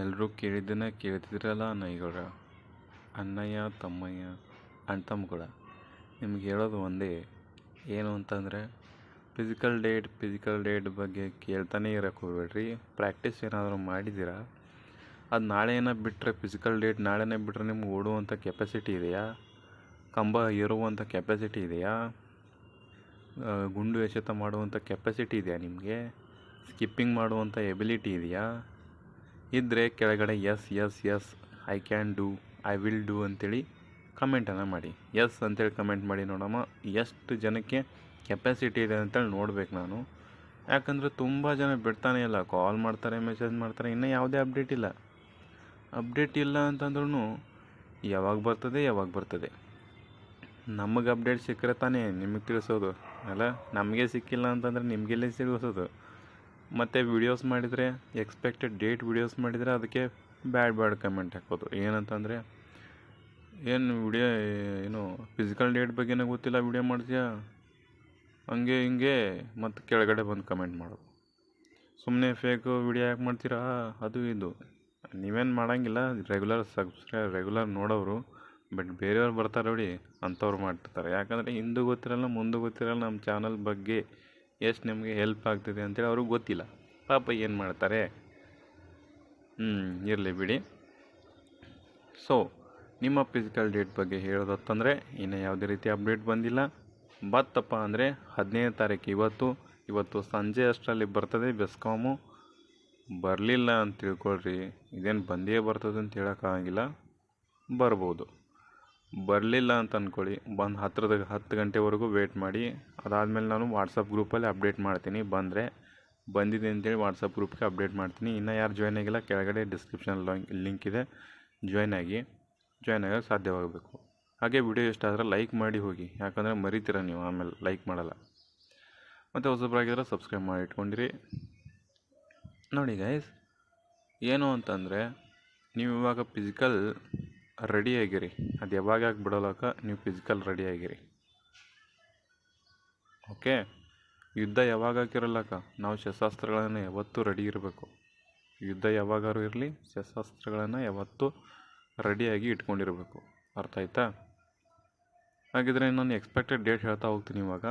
ಎಲ್ಲರೂ ಕೇಳಿದ್ದನ್ನು ಕೇಳ್ತಿದ್ರಲ್ಲ ನಾಯಿಗೌಡ ಅಣ್ಣಯ್ಯ, ತಮ್ಮಯ್ಯ, ಅಣ್ಣ ತಮ್ಮಗಳ? ನಿಮ್ಗೆ ಹೇಳೋದು ಒಂದೇ, ಏನು ಅಂತಂದರೆ ಫಿಸಿಕಲ್ ಡೇಟ್ ಫಿಸಿಕಲ್ ಡೇಟ್ ಬಗ್ಗೆ ಕೇಳ್ತಾನೆ ಇರೋಕ್ಕೋಗ್ಬೇಡ್ರಿ ಪ್ರಾಕ್ಟೀಸ್ ಏನಾದರೂ ಮಾಡಿದ್ದೀರಾ? ಅದು ನಾಳೆನ ಬಿಟ್ಟರೆ ಫಿಸಿಕಲ್ ಡೇಟ್ ನಾಳೆನೇ ಬಿಟ್ಟರೆ ನಿಮ್ಗೆ ಓಡುವಂಥ ಕೆಪಾಸಿಟಿ ಇದೆಯಾ? ಕಂಬ ಇರುವಂಥ ಕೆಪಾಸಿಟಿ ಇದೆಯಾ? ಗುಂಡು ಎಸೆತ ಮಾಡುವಂಥ ಕೆಪಾಸಿಟಿ ಇದೆಯಾ ನಿಮಗೆ? ಸ್ಕಿಪ್ಪಿಂಗ್ ಮಾಡುವಂಥ ಎಬಿಲಿಟಿ ಇದೆಯಾ? ಇದ್ದರೆ ಕೆಳಗಡೆ yes yes yes I can do I will do ಅಂತೇಳಿ ಕಮೆಂಟನ್ನು ಮಾಡಿ. ಎಸ್ ಅಂತೇಳಿ ಕಮೆಂಟ್ ಮಾಡಿ ನೋಡಮ್ಮ. ಎಷ್ಟು ಜನಕ್ಕೆ ಕೆಪಾಸಿಟಿ ಇದೆ ಅಂತೇಳಿ ನೋಡ್ಬೇಕು ನಾನು. ಯಾಕಂದರೆ ತುಂಬ ಜನ ಬಿಡ್ತಾನೆ ಇಲ್ಲ. ಕಾಲ್ ಮಾಡ್ತಾರೆ ಮೆಸೇಜ್ ಮಾಡ್ತಾರೆ, ಇನ್ನೂ ಯಾವುದೇ ಅಪ್ಡೇಟ್ ಇಲ್ಲ. ಅಪ್ಡೇಟ್ ಇಲ್ಲ ಅಂತಂದ್ರೂ ಯಾವಾಗ ಬರ್ತದೆ ಯಾವಾಗ ಬರ್ತದೆ. ನಮಗೆ ಅಪ್ಡೇಟ್ ಸಿಕ್ಕರೆ ತಾನೇ ನಿಮಗೆ ತಿಳಿಸೋದು. ಅಲ್ಲ? ನಮಗೆ ಸಿಕ್ಕಿಲ್ಲ ಅಂತಂದರೆ ನಿಮಗೆಲ್ಲೇ ತಿಳಿಸೋದು. ಮತ್ತು ವಿಡಿಯೋಸ್ ಮಾಡಿದರೆ ಎಕ್ಸ್ಪೆಕ್ಟೆಡ್ ಡೇಟ್ ವಿಡಿಯೋಸ್ ಮಾಡಿದರೆ ಅದಕ್ಕೆ ಬ್ಯಾಡ್ ಬ್ಯಾಡ್ ಕಮೆಂಟ್ ಹಾಕೋದು. ಏನಂತಂದರೆ, ಏನು ವಿಡಿಯೋ ಏನು ಫಿಸಿಕಲ್ ಡೇಟ್ ಬಗ್ಗೆನೇ ಗೊತ್ತಿಲ್ಲ ವಿಡಿಯೋ ಮಾಡ್ತೀಯಾ? ಹಂಗೆ, ಹಿಂಗೆ ಮತ್ತು ಕೆಳಗಡೆ ಬಂದು ಕಮೆಂಟ್ ಮಾಡೋದು. ಸುಮ್ಮನೆ ಫೇಕು ವಿಡಿಯೋ ಯಾಕೆ ಮಾಡ್ತೀರಾ? ಅದು ಇದು. ನೀವೇನು ಮಾಡೋಂಗಿಲ್ಲ ರೆಗ್ಯುಲರ್ ಸಬ್ಸ್ಕ್ರೈಬ್ ರೆಗ್ಯುಲರ್ ನೋಡೋರು ಬಟ್ ಬೇರೆಯವ್ರು ಬರ್ತಾರೆ ನೋಡಿ, ಅಂಥವ್ರು ಮಾಡ್ತಿರ್ತಾರೆ. ಯಾಕಂದರೆ ಹಿಂದೂ ಗೊತ್ತಿರಲ್ಲ, ಮುಂದೆ ಗೊತ್ತಿರಲ್ಲ ನಮ್ಮ ಚಾನಲ್ ಬಗ್ಗೆ. ಎಷ್ಟು ನಿಮಗೆ ಹೆಲ್ಪ್ ಆಗ್ತದೆ ಅಂತೇಳಿ ಅವ್ರಿಗೆ ಗೊತ್ತಿಲ್ಲ. ಪಾಪ ಏನು ಮಾಡ್ತಾರೆ? ಹ್ಞೂ ಇರಲಿ ಬಿಡಿ. ಸೊ ನಿಮ್ಮ ಫಿಸಿಕಲ್ ಡೇಟ್ ಬಗ್ಗೆ ಹೇಳೋದತ್ತಂದರೆ, ಇನ್ನು ಯಾವುದೇ ರೀತಿ ಅಪ್ಡೇಟ್ ಬಂದಿಲ್ಲ. ಬತ್ತಪ್ಪ ಅಂದರೆ ಹದಿನೈದು ತಾರೀಕು ಇವತ್ತು. ಇವತ್ತು ಸಂಜೆ ಅಷ್ಟರಲ್ಲಿ ಬರ್ತದೆ ಬೆಸ್ಕಾಮು ಬರಲಿಲ್ಲ ಅಂತ ತಿಳ್ಕೊಳ್ರಿ. ಇದೇನು ಬಂದೇ ಬರ್ತದೆ ಅಂತ ಹೇಳೋಕ್ಕಾಗಿಲ್ಲ ಬರ್ಬೋದು. ಬರಲಿಲ್ಲ ಅಂತ ಅಂದ್ಕೊಳ್ಳಿ ಬಂದು ಹತ್ತಿರದ ಹತ್ತು ಗಂಟೆವರೆಗೂ ವೇಟ್ ಮಾಡಿ. ಅದಾದಮೇಲೆ ನಾನು ವಾಟ್ಸಪ್ ಗ್ರೂಪಲ್ಲಿ ಅಪ್ಡೇಟ್ ಮಾಡ್ತೀನಿ. ಬಂದರೆ ಬಂದಿದೆ ಅಂತೇಳಿ ವಾಟ್ಸಪ್ ಗ್ರೂಪ್ಗೆ ಅಪ್ಡೇಟ್ ಮಾಡ್ತೀನಿ. ಇನ್ನೂ ಯಾರು ಜಾಯ್ನ್ ಆಗಿಲ್ಲ, ಕೆಳಗಡೆ ಡಿಸ್ಕ್ರಿಪ್ಷನ್ ಲಿಂಕ್ ಇದೆ. ಜಾಯ್ನ್ ಆಗಿ ಜಾಯ್ನ್ ಆಗೋಕ್ಕೆ ಸಾಧ್ಯವಾಗಬೇಕು. ಹಾಗೆ ವಿಡಿಯೋ ಇಷ್ಟ ಆದರೆ ಲೈಕ್ ಮಾಡಿ ಹೋಗಿ. ಯಾಕಂದರೆ ಮರಿತೀರ ನೀವು, ಆಮೇಲೆ ಲೈಕ್ ಮಾಡಲ್ಲ. ಮತ್ತು ಹೊಸಬ್ರಾಗಿದ್ರೆ ಸಬ್ಸ್ಕ್ರೈಬ್ ಮಾಡಿ ಇಟ್ಕೊಂಡಿರಿ. ನೋಡಿ ಗೈಸ್ ಏನು ಅಂತಂದರೆ, ನೀವು ಇವಾಗ ಫಿಸಿಕಲ್ ರೆಡಿ ಆಗಿರಿ ಅದು ಯಾವಾಗ ಬಿಡೋಲಕ ನೀವು ಫಿಸಿಕಲ್ ರೆಡಿ ಆಗಿರಿ ಓಕೆ ಯುದ್ಧ ಯಾವಾಗ ಹಾಕಿರಲ್ಲಕ್ಕ ನಾವು ಶಸ್ತ್ರಾಸ್ತ್ರಗಳನ್ನು ಯಾವತ್ತೂ ರೆಡಿ ಇರಬೇಕು. ಯುದ್ಧ ಯಾವಾಗಾರು ಇರಲಿ, ಶಸ್ತ್ರಾಸ್ತ್ರಗಳನ್ನು ಯಾವತ್ತೂ ರೆಡಿಯಾಗಿ ಇಟ್ಕೊಂಡಿರಬೇಕು. ಅರ್ಥ ಆಯ್ತಾ? ಹಾಗಿದ್ರೆ ನಾನು ಎಕ್ಸ್ಪೆಕ್ಟೆಡ್ ಡೇಟ್ ಹೇಳ್ತಾ ಹೋಗ್ತೀನಿ ಇವಾಗ.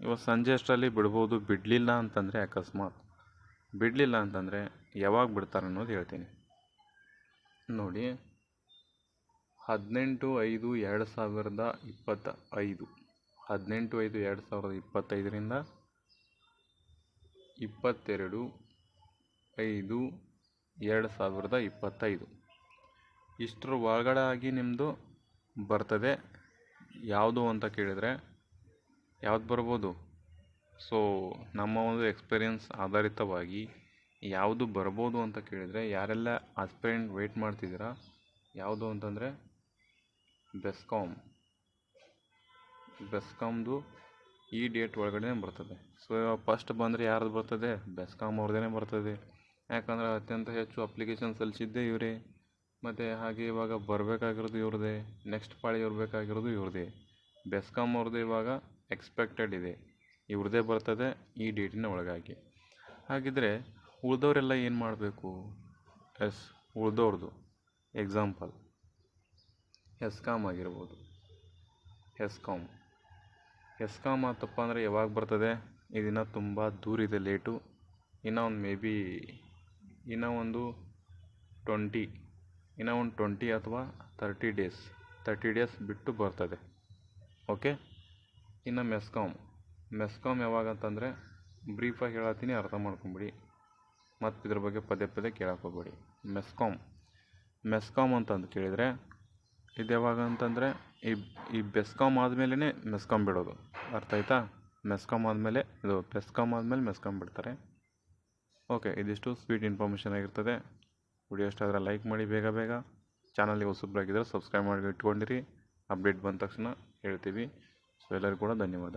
ಇವಾಗ ಸಂಜೆ ಅಷ್ಟರಲ್ಲಿ ಬಿಡ್ಬೋದು, ಬಿಡಲಿಲ್ಲ ಅಂತಂದರೆ ಅಕಸ್ಮಾತ್. ಬಿಡಲಿಲ್ಲ ಅಂತಂದರೆ ಯಾವಾಗ ಬಿಡ್ತಾರೆ ಅನ್ನೋದು ಹೇಳ್ತೀನಿ. ನೋಡಿ ಹದಿನೆಂಟು ಐದು ಎರಡು ಸಾವಿರದ ಇಪ್ಪತ್ತ ಐದು. ಹದಿನೆಂಟು ಐದು ಎರಡು ಸಾವಿರದ ಇಪ್ಪತ್ತೈದರಿಂದ ಇಪ್ಪತ್ತೆರಡು ಐದು ಎರಡು ಸಾವಿರದ ಇಪ್ಪತ್ತೈದು. ಇಷ್ಟರ ಒಳಗಡೆ ಆಗಿ ನಿಮ್ಮದು ಬರ್ತದೆ. ಯಾವುದು ಅಂತ ಕೇಳಿದರೆ ಯಾವ್ದು ಬರ್ಬೋದು? ಸೊ ನಮ್ಮ ಒಂದು ಎಕ್ಸ್ಪೀರಿಯನ್ಸ್ ಆಧಾರಿತವಾಗಿ ಯಾವುದು ಬರ್ಬೋದು ಅಂತ ಕೇಳಿದರೆ ಯಾರೆಲ್ಲ ಆಸ್ಪಿರೆಂಟ್ ವೆಯ್ಟ್ ಮಾಡ್ತಿದ್ದೀರಾ? ಯಾವುದು ಅಂತಂದರೆ ಬೆಸ್ಕಾಮ್ ಬೆಸ್ಕಾಮ್ದು ಈ ಡೇಟ್ ಒಳಗಡೆ ಬರ್ತದೆ. ಸೊ ಫಸ್ಟ್ ಬಂದರೆ ಯಾರ್ದು ಬರ್ತದೆ? ಬೆಸ್ಕಾಮ್ ಅವ್ರದ್ದೇ ಬರ್ತದೆ. ಯಾಕಂದರೆ ಅತ್ಯಂತ ಹೆಚ್ಚು ಅಪ್ಲಿಕೇಶನ್ ಸಲ್ಲಿಸಿದ್ದೇ ಇವರೇ. ಮತ್ತು ಹಾಗೆ ಇವಾಗ ಬರಬೇಕಾಗಿರೋದು ಇವ್ರದೇ. ನೆಕ್ಸ್ಟ್ ಪಾಳಿ ಇರಬೇಕಾಗಿರೋದು ಇವ್ರದೇ. ಬೆಸ್ಕಾಮ್ ಅವ್ರದ್ದು ಇವಾಗ ಎಕ್ಸ್ಪೆಕ್ಟೆಡ್ ಇದೆ. ಇವ್ರದ್ದೇ ಬರ್ತದೆ ಈ ಡೇಟಿನ ಒಳಗಾಗಿ. ಹಾಗಿದ್ರೆ ಉಳಿದವರೆಲ್ಲ ಏನು ಮಾಡಬೇಕು? ಎಸ್ ಉಳಿದವ್ರದ್ದು ಎಕ್ಸಾಂಪಲ್ ಹೆಸ್ಕಾಮ್ ಆಗಿರ್ಬೋದು. ಹೆಸ್ಕಾಮ್ ಹೆಸ್ಕಾಮ್ ಆತಪ್ಪ ಅಂದರೆ ಯಾವಾಗ ಬರ್ತದೆ? ಇದನ್ನು ತುಂಬ ದೂರಿದೆ ಲೇಟು. ಇನ್ನೂ ಒಂದು ಮೇ ಬಿ ಇನ್ನೂ ಒಂದು ಟ್ವೆಂಟಿ, ಇನ್ನೂ ಒಂದು ಟ್ವೆಂಟಿ ಅಥವಾ ತರ್ಟಿ ಡೇಸ್. ತರ್ಟಿ ಡೇಸ್ ಬಿಟ್ಟು ಬರ್ತದೆ. ಓಕೆ? ಇನ್ನು ಮೆಸ್ಕಾಮ್ ಮೆಸ್ಕಾಮ್ ಯಾವಾಗ ಅಂತಂದರೆ ಬ್ರೀಫಾಗಿ ಹೇಳತ್ತೀನಿ, ಅರ್ಥ ಮಾಡ್ಕೊಂಬಿಡಿ. ಮತ್ತು ಇದ್ರ ಬಗ್ಗೆ ಪದೇ ಪದೇ ಕೇಳಕ್ಕೆ ಹೋಗ್ಬೇಡಿ. ಮೆಸ್ಕಾಮ್ ಮೆಸ್ಕಾಮ್ ಅಂತಂದು ಕೇಳಿದರೆ ಇದು ಯಾವಾಗ ಅಂತಂದರೆ ಈ ಈ ಬೆಸ್ಕಾಮ್ ಆದಮೇಲೆ ಮೆಸ್ಕಾಮ್ ಬಿಡೋದು. ಅರ್ಥ ಆಯ್ತಾ? ಮೆಸ್ಕಾಮ್ ಆದಮೇಲೆ, ಇದು ಬೆಸ್ಕಾಮ್ ಆದಮೇಲೆ ಮೆಸ್ಕಾಮ್ ಬಿಡ್ತಾರೆ. ಓಕೆ, ಇದಿಷ್ಟು ಸ್ವೀಟ್ ಇನ್ಫಾರ್ಮೇಷನ್ ಆಗಿರ್ತದೆ. ವಿಡಿಯೋ ಇಷ್ಟ ಆದರೆ ಲೈಕ್ ಮಾಡಿ, ಬೇಗ ಬೇಗ. ಚಾನಲ್ಗೆ ಹೊಸಬ್ರಾಗಿದ್ದರೆ ಸಬ್ಸ್ಕ್ರೈಬ್ ಮಾಡಿ ಇಟ್ಕೊಂಡಿರಿ. ಅಪ್ಡೇಟ್ ಬಂದ ತಕ್ಷಣ ಹೇಳ್ತೀವಿ. ಸೊ ಎಲ್ಲರಿಗೂ ಕೂಡ ಧನ್ಯವಾದ.